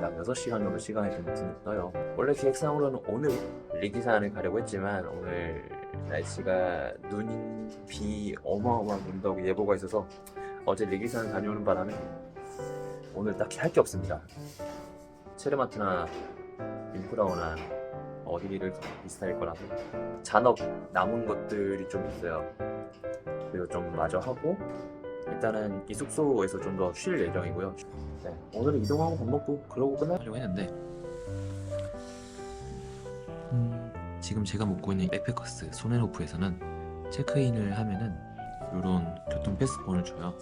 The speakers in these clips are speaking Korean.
약 6시간 정도 시간이 좀 드어요. 원래 계획상으로는 오늘 리기산을 가려고 했지만 오늘 날씨가 눈, 비 어마어마한 온다고 예보가 있어서 어제 리기산 다녀오는 바람에 오늘 딱히 할 게 없습니다. 체르마트나 인프라우나 어디를 비슷할 거라서 잔업 남은 것들이 좀 있어요. 그리고 좀 마저 하고 일단은 이 숙소에서 좀 더 쉴 예정이고요. 네, 오늘은 이동하고 밥 먹고 그러고 끝나려고 했는데 음, 지금 제가 먹고 있는 백패커스 소네로프에서는 체크인을 하면은 이런 교통 패스권을 줘요.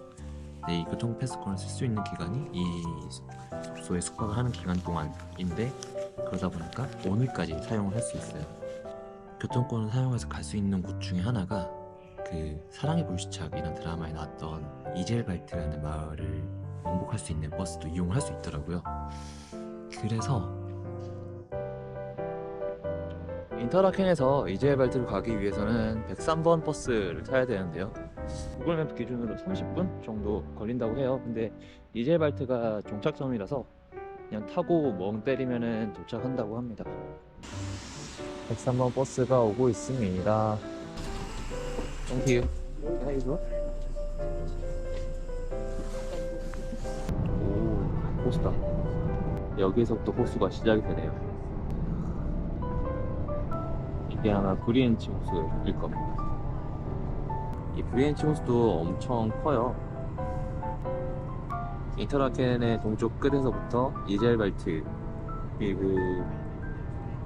네, 이 교통 패스권을 쓸 수 있는 기간이 이 숙소에 숙박을 하는 기간 동안인데 그러다 보니까 오늘까지 사용을 할 수 있어요. 교통권을 사용해서 갈 수 있는 곳 중에 하나가 그 사랑의 불시착이라는 드라마에 나왔던 이젤발트라는 마을을 왕복할 수 있는 버스도 이용을 할수 있더라고요. 그래서 인터라켄에서 이젤발트로 가기 위해서는 103번 버스를 타야 되는데요. 구글맵 기준으로 30분 정도 걸린다고 해요. 근데 이젤발트가 종착점이라서 그냥 타고 멍 때리면은 도착한다고 합니다. 103번 버스가 오고 있습니다. you 오, 호수다. 여기서부터 호수가 시작이 되네요. 이게 아마 브리엔치 호수일 겁니다. 이 브리엔치 호수도 엄청 커요. 인터라켄의 동쪽 끝에서부터 이젤발트 그리고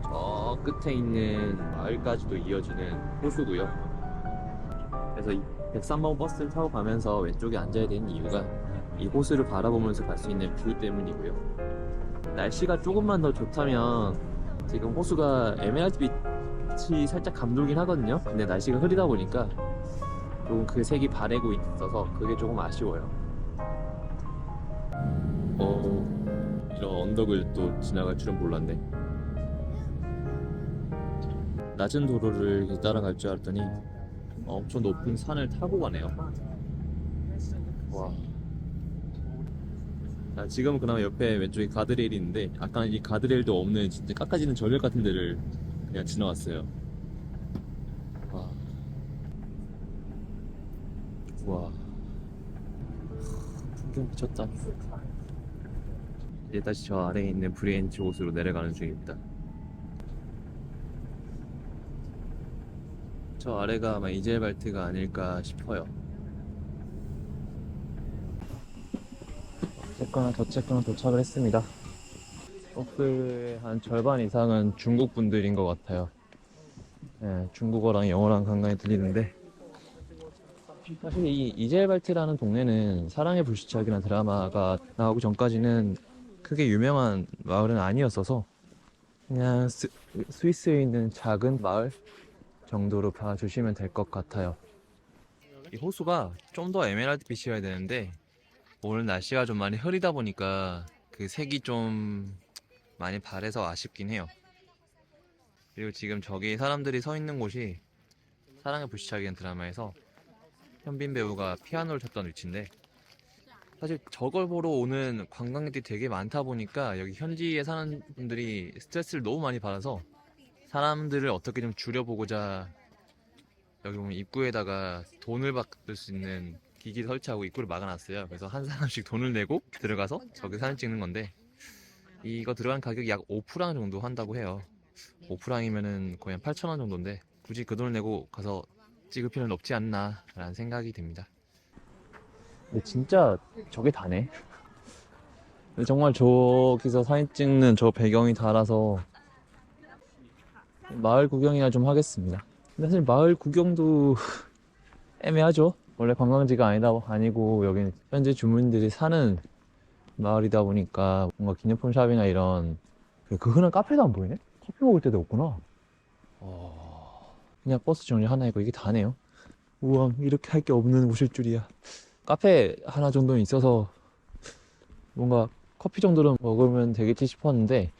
저 끝에 있는 마을까지도 이어지는 호수고요. 그래서 이 103번 버스를 타고 가면서 왼쪽에 앉아야 되는 이유가 이 호수를 바라보면서 갈 수 있는 뷰 때문이고요. 날씨가 조금만 더 좋다면 지금 호수가 에메랄드 빛이 살짝 감돌긴 하거든요. 근데 날씨가 흐리다 보니까 조금 그 색이 바래고 있어서 그게 조금 아쉬워요. 언덕을 또 지나갈 줄은 몰랐네. 낮은 도로를 따라갈 줄 알았더니 엄청 높은 산을 타고 가네요. 와. 아, 지금은 그나마 옆에 왼쪽에 가드레일이 있는데 아까 이 가드레일도 없는 진짜 깎아지는 절벽 같은 데를 그냥 지나왔어요. 와. 와. 풍경 미쳤다. 이제 다시 저 아래에 있는 브리엔치 호수로 내려가는 중입니다. 저 아래가 아마 이젤발트가 아닐까 싶어요. 어쨌거나 저쨌거나 도착을 했습니다. 버스의 한 절반 이상은 중국 분들인 것 같아요. 예, 중국어랑 영어랑 간간히 들리는데 사실 이 이젤발트라는 동네는 사랑의 불시착이라는 드라마가 나오기 전까지는 크게 유명한 마을은 아니었어서 그냥 스, 스위스에 있는 작은 마을 정도로 봐주시면 될 것 같아요. 이 호수가 좀 더 에메랄드 빛이어야 되는데 오늘 날씨가 좀 많이 흐리다 보니까 그 색이 좀 많이 바래서 아쉽긴 해요. 그리고 지금 저기 사람들이 서 있는 곳이 사랑의 불시착이라는 드라마에서 현빈 배우가 피아노를 쳤던 위치인데 사실 저걸 보러 오는 관광객들이 되게 많다 보니까 여기 현지에 사는 분들이 스트레스를 너무 많이 받아서 사람들을 어떻게 좀 줄여보고자 여기 보면 입구에다가 돈을 받을 수 있는 기기 설치하고 입구를 막아놨어요. 그래서 한 사람씩 돈을 내고 들어가서 저기 사진 찍는 건데 이거 들어간 가격이 약 5프랑 정도 한다고 해요. 5프랑이면은 거의 한 8천 원 정도인데 굳이 그 돈을 내고 가서 찍을 필요는 없지 않나라는 생각이 듭니다. 근데 진짜 저게 다네. 근데 정말 저기서 사진 찍는 저 배경이 달아서 마을 구경이나 좀 하겠습니다. 근데 사실 마을 구경도 애매하죠. 원래 관광지가 아니다 아니고 여기는 현재 주민들이 사는 마을이다 보니까 뭔가 기념품 샵이나 이런 그, 그 흔한 카페도 안 보이네? 커피 먹을 때도 없구나. 어... 그냥 버스 정류 하나이고 이게 다네요. 우와 이렇게 할 게 없는 곳일 줄이야. 카페 하나 정도는 있어서 뭔가 커피 정도는 먹으면 되겠지 싶었는데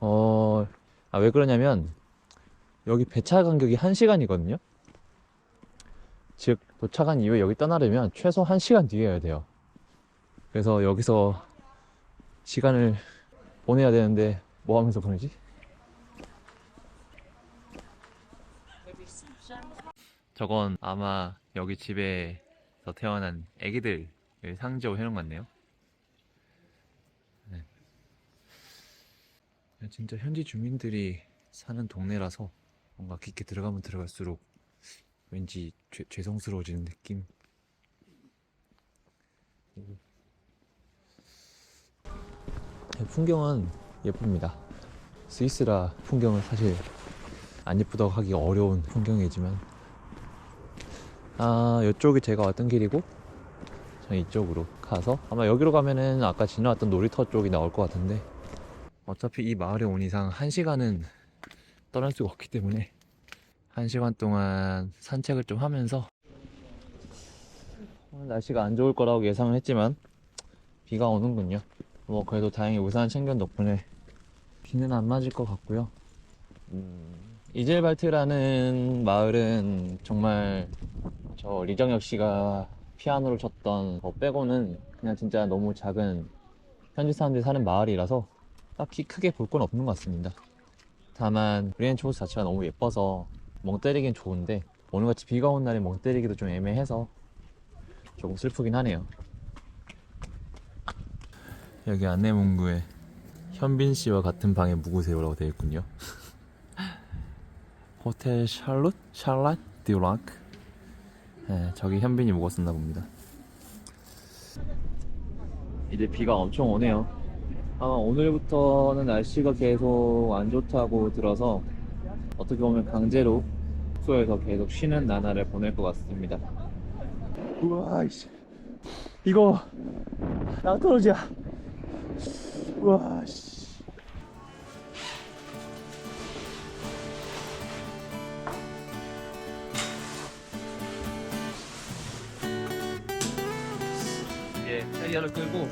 어 아, 왜 그러냐면 여기 배차 간격이 1시간이거든요. 즉 도착한 이후에 여기 떠나려면 최소 1시간 뒤에야 돼요. 그래서 여기서 시간을 보내야 되는데 뭐 하면서 보내지? 저건 아마 여기 집에서 태어난 애기들 상징으로 해놓은 것 같네요. 네. 진짜 현지 주민들이 사는 동네라서 뭔가 깊게 들어가면 들어갈수록 왠지 죄, 죄송스러워지는 느낌. 네, 풍경은 예쁩니다. 스위스라 풍경은 사실 안 예쁘다고 하기 어려운 풍경이지만 아 이쪽이 제가 왔던 길이고 저는 이쪽으로 가서 아마 여기로 가면은 아까 지나왔던 놀이터 쪽이 나올 것 같은데 어차피 이 마을에 온 이상 한 시간은 떠날 수가 없기 때문에 한 시간 동안 산책을 좀 하면서 오늘 날씨가 안 좋을 거라고 예상을 했지만 비가 오는군요. 뭐 그래도 다행히 우산 챙긴 덕분에 비는 안 맞을 것 같고요. 음, 이젤발트라는 마을은 정말 저 리정혁 씨가 피아노를 쳤던 거 빼고는 그냥 진짜 너무 작은 현지 사람들이 사는 마을이라서 딱히 크게 볼 건 없는 것 같습니다. 다만 브리엔치 호수 자체가 너무 예뻐서 멍 때리긴 좋은데 오늘같이 비가 온 날에 멍 때리기도 좀 애매해서 조금 슬프긴 하네요. 여기 안내문구에 현빈 씨와 같은 방에 묵으세요라고 되어 있군요. 호텔 샬롯 샬랏 디랑크. 네, 저기 현빈이 묵었었나 봅니다. 이제 비가 엄청 오네요. 아마 오늘부터는 날씨가 계속 안 좋다고 들어서 어떻게 보면 강제로 숙소에서 계속 쉬는 나날을 보낼 것 같습니다. 우와, 이씨. 이거 낭떠러지야. 우와, 씨. 캐리어를 끌고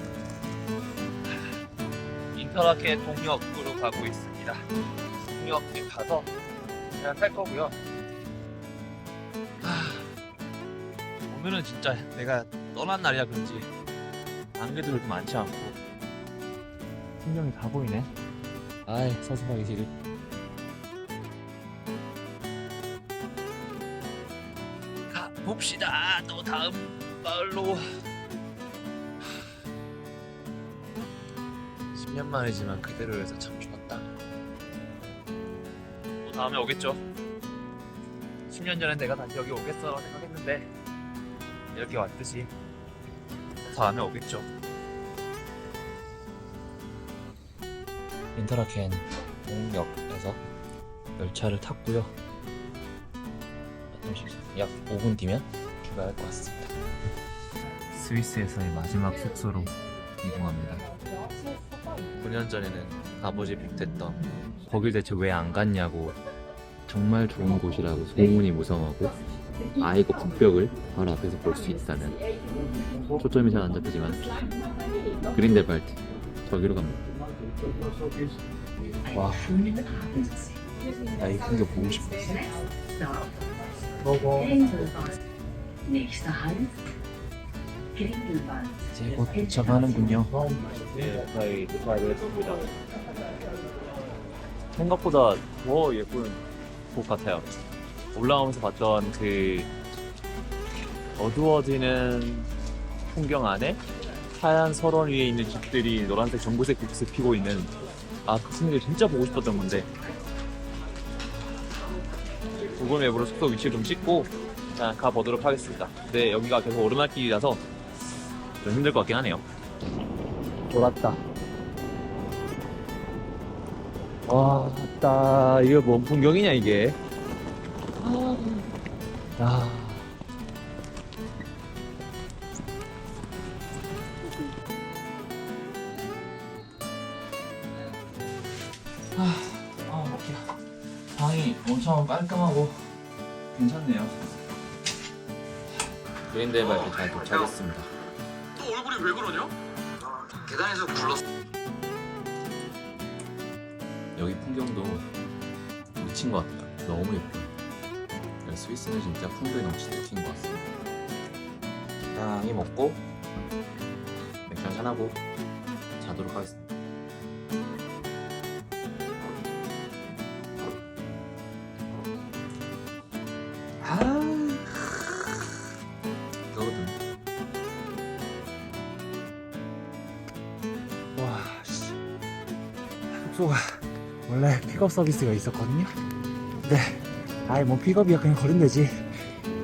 인터라켄 동역으로 가고 있습니다. 동역에 가서 그냥 살 거고요. 하, 오늘은 진짜 내가 떠난 날이라 그런지 안 그래도 그렇게 많지 않고 풍경이 다 보이네. 아이 서서 가기 싫을. 가 봅시다. 또 다음 마을로. 10년 만이지만 그대로여서 참 좋았다. 또 다음에 오겠죠. 10년 전에 내가 다시 여기 오겠어 생각했는데 이렇게 왔듯이 다음에 오겠죠. 인터라켄 동역에서 열차를 탔고요. 약 5분 뒤면 출발할 것 같습니다. 스위스에서의 마지막 숙소로 이동합니다. 9년 전에는 아버지 빅됐던 거길 대체 왜 안 갔냐고 정말 좋은 곳이라고 소문이 무성하고 아이고 북벽을 바로 앞에서 볼 수 있다는 초점이 잘 안 잡히지만 그린델발트 저기로 갑니다 와 나이 풍경 보고 싶어 Grindelwald. 이제 곧 도착하는군요. 네 저희 도착을 했습니다. 생각보다 더 예쁜 곳 같아요. 올라오면서 봤던 그 어두워지는 풍경 안에 하얀 설원 위에 있는 집들이 노란색 전구색 빛을 피고 있는 아그 풍경이 진짜 보고 싶었던 건데. 구글 맵으로 숙소 위치를 좀 찍고 가보도록 하겠습니다. 근데 여기가 계속 오르막길이라서 좀 힘들 것 같긴 하네요 돌았다 와 맞다 이거 뭔 풍경이냐 이게 야 아, 아, 어떡해. 방이 엄청 깔끔하고 괜찮네요. 그린델발트 잘 도착했습니다. 왜 그러냐? 계단에서 굴렀어. 여기 풍경도 미친 것 같아요. 너무 예뻐요. 네, 스위스는 진짜 풍경이 넘치는 팀인 것 같습니다. 적당히 먹고 맥주 한잔 하고 자도록 하겠습니다. 숙소가 원래 픽업 서비스가 있었거든요. 근데 아예 뭐 픽업이야 그냥 걸으면 되지.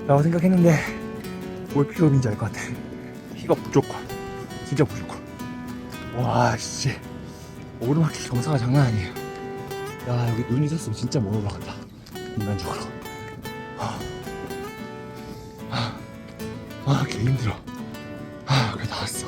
라고 생각했는데 뭘 픽업인지 알 것 같아. 픽업 무조건. 진짜 무조건. 와, 씨. 오르막길 경사가 장난 아니에요. 야, 여기 눈이 있었으면 진짜 못 올라간다. 인간적으로. 아, 아, 아, 개 힘들어. 아, 그래 다 왔어.